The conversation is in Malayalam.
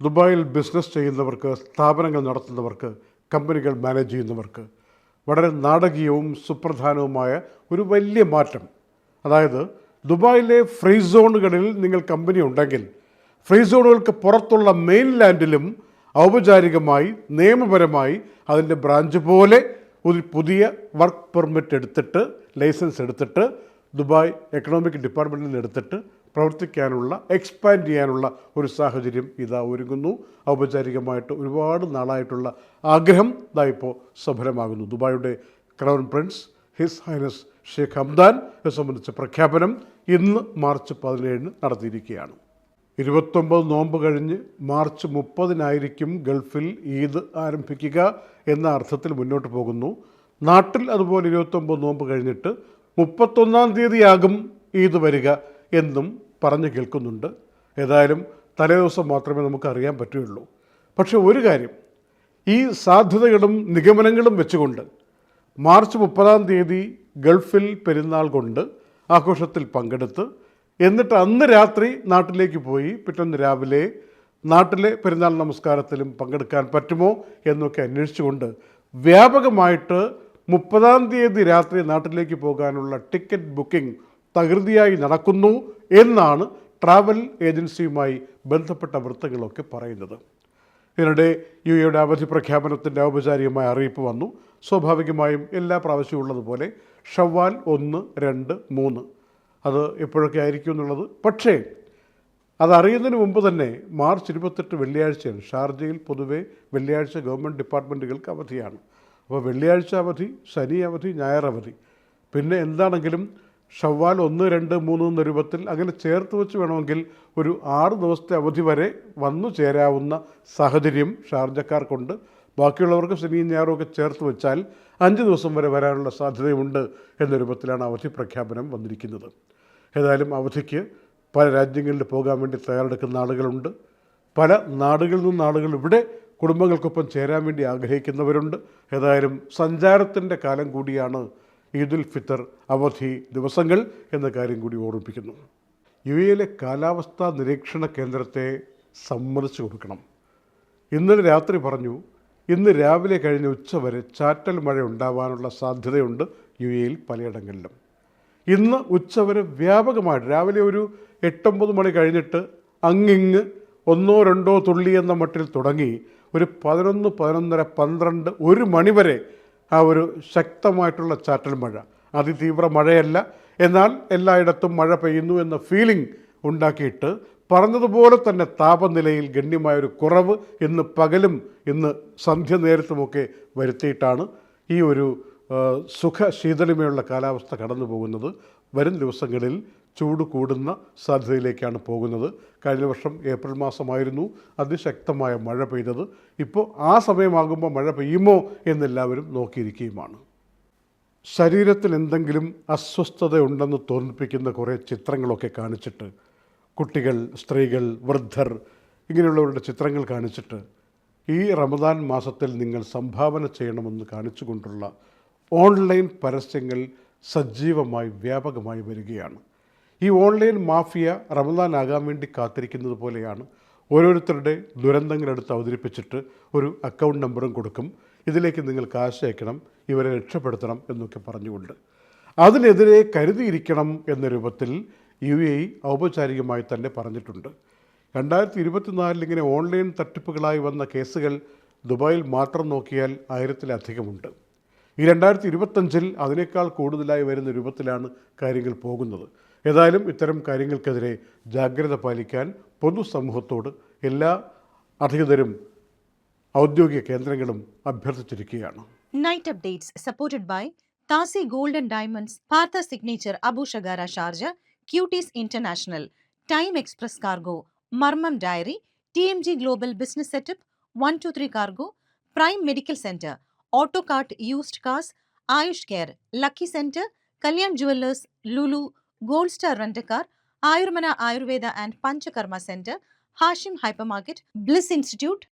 ദുബായിൽ ബിസിനസ് ചെയ്യുന്നവർക്ക് സ്ഥാപനങ്ങൾ നടത്തുന്നവർക്ക് കമ്പനികൾ മാനേജ് ചെയ്യുന്നവർക്ക് വളരെ നാടകീയവും സുപ്രധാനവുമായ ഒരു വലിയ മാറ്റം. അതായത് ദുബായിലെ ഫ്രീ സോണുകളിൽ നിങ്ങൾ കമ്പനി ഉണ്ടെങ്കിൽ ഫ്രീ സോണുകൾക്ക് പുറത്തുള്ള മെയിൻലാൻഡിലും ഔപചാരികമായി നിയമപരമായി അതിന്റെ ബ്രാഞ്ച് പോലെ ഒരു പുതിയ വർക്ക് പെർമിറ്റ് എടുത്തിട്ട് ലൈസൻസ് എടുത്തിട്ട് ദുബായ് എക്കണോമിക് ഡിപ്പാർട്ട്മെന്റിൽ നിന്ന് എടുത്തിട്ട് പ്രവർത്തിക്കാനുള്ള എക്സ്പാൻഡ് ചെയ്യാനുള്ള ഒരു സാഹചര്യം ഇതാ ഒരുങ്ങുന്നു. ഔപചാരികമായിട്ട് ഒരുപാട് നാളായിട്ടുള്ള ആഗ്രഹം ഇതാ ഇപ്പോൾ സഫലമാകുന്നു. ദുബായിയുടെ crown prince his highness Sheikh Hamdan ഇത് സംബന്ധിച്ച പ്രഖ്യാപനം ഇന്ന് മാർച്ച് പതിനേഴിന് നടത്തിയിരിക്കുകയാണ്. ഇരുപത്തൊമ്പത് നോമ്പ് കഴിഞ്ഞ് മാർച്ച് മുപ്പതിനായിരിക്കും ഗൾഫിൽ ഈദ് ആരംഭിക്കുക എന്ന അർത്ഥത്തിൽ മുന്നോട്ട് പോകുന്നു. നാട്ടിൽ അതുപോലെ ഇരുപത്തൊമ്പത് നോമ്പ് കഴിഞ്ഞിട്ട് മുപ്പത്തൊന്നാം തീയതിയാകും ഈദ് വരിക എന്നും പറഞ്ഞു കേൾക്കുന്നുണ്ട്. ഏതായാലും തലേദിവസം മാത്രമേ നമുക്ക് അറിയാൻ പറ്റുകയുള്ളൂ. പക്ഷേ ഒരു കാര്യം ഈ സാധ്യതകളും നിഗമനങ്ങളും വെച്ചുകൊണ്ട് മാർച്ച് മുപ്പതാം തീയതി ഗൾഫിൽ പെരുന്നാൾ കൊണ്ട് ആഘോഷത്തിൽ പങ്കെടുത്ത് എന്നിട്ട് അന്ന് രാത്രി നാട്ടിലേക്ക് പോയി പിറ്റേന്ന് രാവിലെ നാട്ടിലെ പെരുന്നാൾ നമസ്കാരത്തിലും പങ്കെടുക്കാൻ പറ്റുമോ എന്നൊക്കെ അന്വേഷിച്ചുകൊണ്ട് വ്യാപകമായിട്ട് മുപ്പതാം തീയതി രാത്രി നാട്ടിലേക്ക് പോകാനുള്ള ടിക്കറ്റ് ബുക്കിംഗ് തകൃതിയായി നടക്കുന്നു എന്നാണ് ട്രാവൽ ഏജൻസിയുമായി ബന്ധപ്പെട്ട വൃത്തങ്ങളൊക്കെ പറയുന്നത്. ഇതിനിടെ യു എയുടെ അവധി പ്രഖ്യാപനത്തിന്റെ ഔപചാരികമായ അറിയിപ്പ് വന്നു. സ്വാഭാവികമായും എല്ലാ പ്രാവശ്യവും ഉള്ളതുപോലെ ഷവ്വാൽ ഒന്ന് രണ്ട് മൂന്ന്. അത് എപ്പോഴൊക്കെ ആയിരിക്കും എന്നുള്ളത്. പക്ഷേ അതറിയുന്നതിന് മുമ്പ് തന്നെ മാർച്ച് ഇരുപത്തെട്ട് വെള്ളിയാഴ്ചയാണ് ഷാർജയിൽ പൊതുവെ വെള്ളിയാഴ്ച ഗവൺമെന്റ് ഡിപ്പാർട്ട്മെന്റുകൾക്ക് അവധിയാണ്. അപ്പോൾ വെള്ളിയാഴ്ച അവധി ശനി അവധി ഞായർ അവധി. പിന്നെ എന്താണെങ്കിലും ഷവ്വാൽ ഒന്ന് രണ്ട് മൂന്ന് എന്ന രൂപത്തിൽ അങ്ങനെ ചേർത്ത് വെച്ച് വേണമെങ്കിൽ ഒരു ആറ് ദിവസത്തെ അവധി വരെ വന്നു ചേരാവുന്ന സാഹചര്യം ഷാർജക്കാർക്കുണ്ട്. ബാക്കിയുള്ളവർക്ക് ശനിയും ഞായറും ഒക്കെ ചേർത്ത് വെച്ചാൽ അഞ്ച് ദിവസം വരെ വരാനുള്ള സാധ്യതയുണ്ട് എന്ന രൂപത്തിലാണ് അവധി പ്രഖ്യാപനം വന്നിരിക്കുന്നത്. ഏതായാലും അവധിക്ക് പല രാജ്യങ്ങളിൽ പോകാൻ വേണ്ടി തയ്യാറെടുക്കുന്ന ആളുകളുണ്ട്. പല നാടുകളിൽ നിന്ന് ആളുകൾ ഇവിടെ കുടുംബങ്ങൾക്കൊപ്പം ചേരാൻ വേണ്ടി ആഗ്രഹിക്കുന്നവരുണ്ട്. ഏതായാലും സഞ്ചാരത്തിന്റെ കാലം കൂടിയാണ് ഈദുൽ ഫിത്തർ അവധി ദിവസങ്ങൾ എന്ന കാര്യം കൂടി ഓർമ്മിപ്പിക്കുന്നു. യു എയിലെ കാലാവസ്ഥാ നിരീക്ഷണ കേന്ദ്രത്തെ സമ്മതിച്ചു കൊടുക്കണം. ഇന്നലെ രാത്രി പറഞ്ഞു ഇന്ന് രാവിലെ കഴിഞ്ഞ ഉച്ചവരെ ചാറ്റൽ മഴ ഉണ്ടാവാനുള്ള സാധ്യതയുണ്ട് യു എയിൽ പലയിടങ്ങളിലും. ഇന്ന് ഉച്ചവരെ വ്യാപകമായിട്ട് രാവിലെ ഒരു എട്ടൊമ്പത് മണി കഴിഞ്ഞിട്ട് അങ്ങിങ്ങ് ഒന്നോ രണ്ടോ തുള്ളി എന്ന മട്ടിൽ തുടങ്ങി ഒരു പതിനൊന്ന് പതിനൊന്നര പന്ത്രണ്ട് ഒരു മണിവരെ ആ ഒരു ശക്തമായിട്ടുള്ള ചാറ്റൽ മഴ. അതിതീവ്ര മഴയല്ല. എന്നാൽ എല്ലായിടത്തും മഴ പെയ്യുന്നു എന്ന ഫീലിംഗ് ഉണ്ടാക്കിയിട്ട് പറഞ്ഞതുപോലെ തന്നെ താപനിലയിൽ ഗണ്യമായൊരു കുറവ് ഇന്ന് പകലും ഇന്ന് സന്ധ്യ നേരത്തുമൊക്കെ വരുത്തിയിട്ടാണ് ഈ ഒരു സുഖ ശീതളിമയുള്ള കാലാവസ്ഥ കടന്നു പോകുന്നത് വരും ദിവസങ്ങളിൽ ചൂട് കൂടുന്ന സാധ്യതയിലേക്കാണ് പോകുന്നത്. കഴിഞ്ഞ വർഷം ഏപ്രിൽ മാസമായിരുന്നു. അതിശക്തമായ മഴ പെയ്തത്. ഇപ്പോൾ ആ സമയമാകുമ്പോൾ മഴ പെയ്യുമോ എന്നെല്ലാവരും നോക്കിയിരിക്കുകയുമാണ്. ശരീരത്തിൽ എന്തെങ്കിലും അസ്വസ്ഥതയുണ്ടെന്ന് തോന്നിപ്പിക്കുന്ന കുറേ ചിത്രങ്ങളൊക്കെ കാണിച്ചിട്ട് കുട്ടികൾ സ്ത്രീകൾ വൃദ്ധർ ഇങ്ങനെയുള്ളവരുടെ ചിത്രങ്ങൾ കാണിച്ചിട്ട് ഈ റമദാൻ മാസത്തിൽ നിങ്ങൾ സംഭാവന ചെയ്യണമെന്ന് കാണിച്ചുകൊണ്ടുള്ള ഓൺലൈൻ പരസ്യങ്ങൾ സജീവമായി വ്യാപകമായി വരികയാണ്. ഈ ഓൺലൈൻ മാഫിയ റമദാൻ ആകാൻ വേണ്ടി കാത്തിരിക്കുന്നത് പോലെയാണ് ഓരോരുത്തരുടെ ദുരന്തങ്ങളെടുത്ത് അവതരിപ്പിച്ചിട്ട് ഒരു അക്കൗണ്ട് നമ്പറും കൊടുക്കും. ഇതിലേക്ക് നിങ്ങൾ കാശ് അയക്കണം ഇവരെ രക്ഷപ്പെടുത്തണം എന്നൊക്കെ പറഞ്ഞുകൊണ്ട്. അതിനെതിരെ കരുതിയിരിക്കണം എന്ന രൂപത്തിൽ യു എ ഔപചാരികമായി തന്നെ പറഞ്ഞിട്ടുണ്ട്. രണ്ടായിരത്തി ഇരുപത്തിനാലിൽ ഇങ്ങനെ ഓൺലൈൻ തട്ടിപ്പുകളായി വന്ന കേസുകൾ ദുബായിൽ മാത്രം നോക്കിയാൽ ആയിരത്തിലധികമുണ്ട്. ഈ രണ്ടായിരത്തി ഇരുപത്തഞ്ചിൽ അതിനേക്കാൾ കൂടുതലായി വരുന്ന രൂപത്തിലാണ് കാര്യങ്ങൾ പോകുന്നത്. ഏതായാലും ഇത്തരം കാര്യങ്ങൾക്കെതിരെ ജാഗ്രത പാലിക്കാൻ പൊതുസമൂഹത്തോട് എല്ലാ അധികൃതരും ഔദ്യോഗിക കേന്ദ്രങ്ങളും അഭ്യർത്ഥിച്ചിരിക്കുകയാണ്. നൈറ്റ് അപ്ഡേറ്റ്സ് സപ്പോർട്ടഡ് ബൈ താസി ഗോൾഡൻ ഡയമണ്ട്സ് പാർത്ത signature Abu Shagara Sharjah cuties international time express cargo മർമ്മം dairy T M G global business setup one two three cargo prime medical centre auto cart used cars Ayush care lucky centre Kalyan jewellers Lulu Gold Star Rent-A-Car, Ayurmana Ayurveda and Panchakarma Center, Hashim Hypermarket, Bliss Institute,